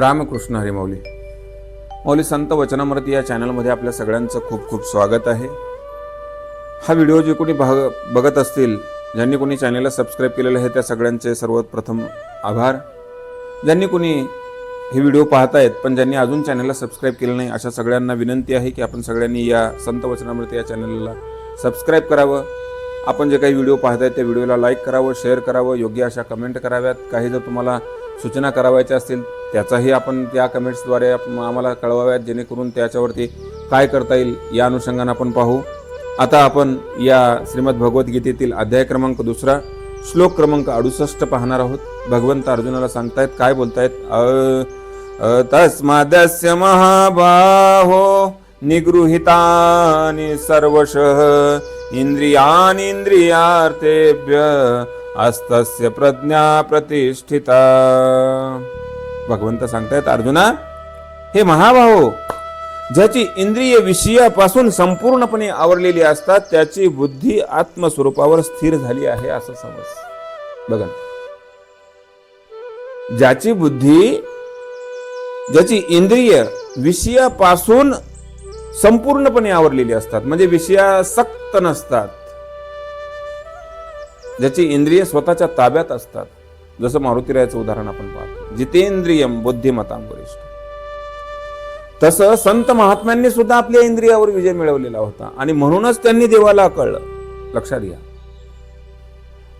रामकृष्ण हरी मौली मौली संत वचनामृती या चॅनलमध्ये आपल्या सगळ्यांचं खूप खूप स्वागत आहे. हा व्हिडिओ जे कोणी भाग बघत असतील ज्यांनी कोणी चॅनलला सबस्क्राईब केलेलं आहे त्या सगळ्यांचे सर्वप्रथम आभार. ज्यांनी कोणी हे व्हिडिओ पाहतायत पण ज्यांनी अजून चॅनलला सबस्क्राईब केलं नाही अशा सगळ्यांना विनंती आहे की आपण सगळ्यांनी या संत वचनामृती या चॅनलला सबस्क्राईब करावं. आपण जे काही व्हिडिओ पाहताय त्या व्हिडिओला लाईक करावं शेअर करावं योग्य अशा कमेंट कराव्यात. काही जर तुम्हाला सूचना करावायच्या असतील त्याचाही आपण त्या कमेंट्सद्वारे आम्हाला कळवाव्यात जेणेकरून त्याच्यावरती काय करता येईल या अनुषंगाने आपण पाहू. आता आपण या श्रीमद भगवद्गीतेतील अध्याय क्रमांक दुसरा श्लोक क्रमांक अडुसष्ट पाहणार आहोत. भगवंत अर्जुनाला सांगतायत काय बोलतायत? अ- तस्मादस्य महाबाहो निगृहितानि सर्वशः इन्द्रियानिन्द्रियार्थेभ्य अस्तस्य प्रज्ञा प्रतिष्ठिता। भगवंत सांगतायत अर्जुना हे महाभाहो ज्याची इंद्रिय विषयापासून संपूर्णपणे आवरलेली असतात त्याची बुद्धी आत्मस्वरूपावर स्थिर झाली आहे असं समज. बघा ज्याची बुद्धी ज्याची इंद्रिय विषयापासून संपूर्णपणे आवरलेली असतात. म्हणजे विषयासक्त नसतात. ज्याची इंद्रिय स्वतःच्या ताब्यात असतात. जसं मारुतीरायाचं उदाहरण आपण पाहतो. जितेंद्रियम बुद्धिमतां वरिष्ठ तसं संत महात्म्यांनी सुद्धा आपल्या इंद्रियावर विजय मिळवलेला होता. आणि म्हणूनच त्यांनी देवाला कळलं. लक्षात घ्या.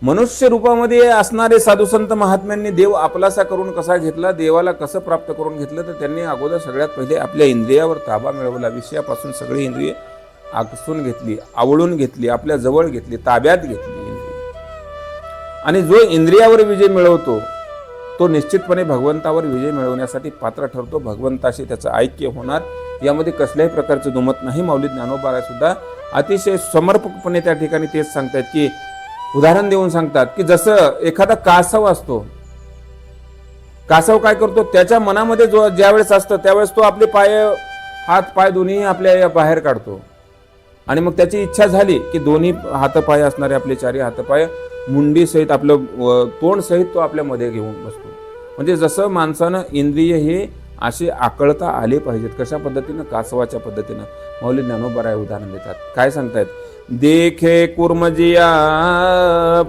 मनुष्य रूपामध्ये असणारे साधू संत महात्म्यांनी देव आपलासा करून कसा घेतला देवाला कसं प्राप्त करून घेतलं तर त्यांनी अगोदर सगळ्यात पहिले आपल्या इंद्रियावर ताबा मिळवला. विषयापासून सगळी इंद्रिय आकसून घेतली आवळून घेतली आपल्या जवळ घेतली ताब्यात घेतली इंद्रिय. आणि जो इंद्रियावर विजय मिळवतो तो निश्चितपणे भगवंतावर विजय मिळवण्यासाठी पात्र ठरतो. भगवंताशी त्याचं ऐक्य होणार यामध्ये कसल्याही प्रकारचं दुमत नाही. माऊली ज्ञानोबारा सुद्धा अतिशय समर्पकपणे त्या ठिकाणी तेच सांगतात की उदाहरण देऊन सांगतात की जसं एखादा कासव असतो कासव काय करतो त्याच्या मनामध्ये जो ज्यावेळेस असतं त्यावेळेस तो आपले पाय हात पाय दोन्ही आपल्या बाहेर काढतो. आणि मग त्याची इच्छा झाली की दोन्ही हातपाय असणारे आपले चारी हातपाय मुंडीसहित आपलं तोंडसहित तो आपल्यामध्ये घेऊन बसतो. म्हणजे जसं माणसानं इंद्रिय हे असे आकळता आले पाहिजेत. कशा पद्धतीनं? कासवाच्या पद्धतीनं. मौली ज्ञानोबराय उदाहरण देतात. काय सांगतायत? देखे कुर्मजिया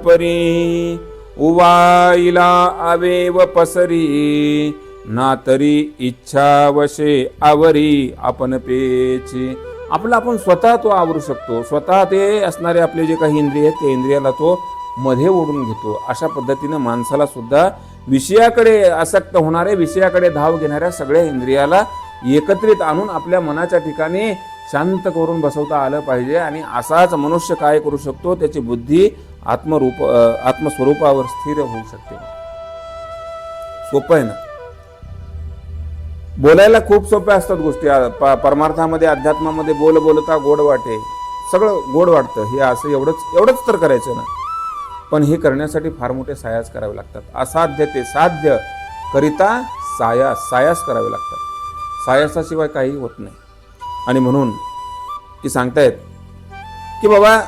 परी उवाईला आवेव पसरी ना तरी इच्छा वशे आवरी आपण पेची. आपला आपण स्वतः तो आवरू शकतो. स्वतः ते असणारे आपले जे काही इंद्रिय आहेत त्या इंद्रियाला तो मध्ये ओढून घेतो. अशा पद्धतीनं माणसाला सुद्धा विषयाकडे आसक्त होणारे विषयाकडे धाव घेणाऱ्या सगळ्या इंद्रियाला एकत्रित आणून आपल्या मनाच्या ठिकाणी शांत करून बसवता आलं पाहिजे आणि असाच मनुष्य काय करू शकतो त्याची बुद्धी आत्मरूप आत्मस्वरूपावर स्थिर होऊ शकते. सोपं आहे ना? बोलायला खूप सोप्या असतात गोष्टी. प- परमार्थामध्ये अध्यात्मामध्ये बोल बोलता गोड वाटे. सगळं गोड वाटतं. हे असं एवढंच एवढंच तर करायचं ना. पण हे करण्यासाठी फार मोठे सायास करावे लागतात. असाध्य ते साध्य करिता सायास सायास करावे लागतात. सायासाशिवाय काही होत नाही. आणि म्हणून ती सांगतायत की बाबा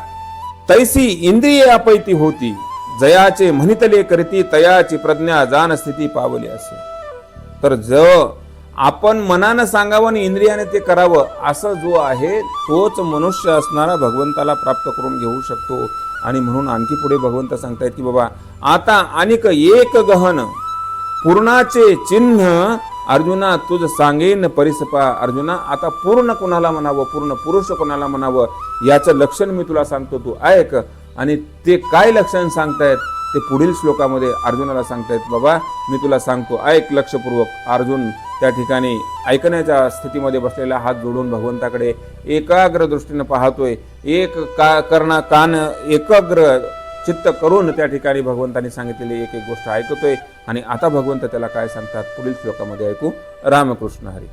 तैसी इंद्रिय अपैती होती जयाचे म्हणितले करीती तयाची प्रज्ञा जान स्थिती पावली असे. तर ज आपण मनानं सांगावं आणि इंद्रियाने ते करावं असं जो आहे तोच मनुष्य असणारा भगवंताला प्राप्त करून घेऊ शकतो. आणि म्हणून आणखी पुढे भगवंत सांगतायत की बाबा आता आणिक एक गहन पूर्णाचे चिन्ह अर्जुना तुझ सांगेन परिसपा. अर्जुना आता पूर्ण कोणाला म्हणावं? पूर्ण पुरुष कोणाला म्हणावं? याचं लक्षण मी तुला सांगतो तू. ऐक. आणि ते काय लक्षण सांगतायत? ते पुढील श्लोकामध्ये अर्जुनाला सांगतायत बाबा मी तुला सांगतो ऐक लक्षपूर्वक अर्जुन त्या ठिकाणी ऐकण्याच्या स्थितीमध्ये बसलेला हात जोडून भगवंताकडे एकाग्र दृष्टीनं पाहतोय. एक का करणा कान एकाग्र चित्त करून त्या ठिकाणी भगवंतांनी सांगितलेली एक एक गोष्ट ऐकतोय. आणि आता भगवंत त्याला काय सांगतात? पुढील श्लोकामध्ये ऐकू. रामकृष्ण हरी.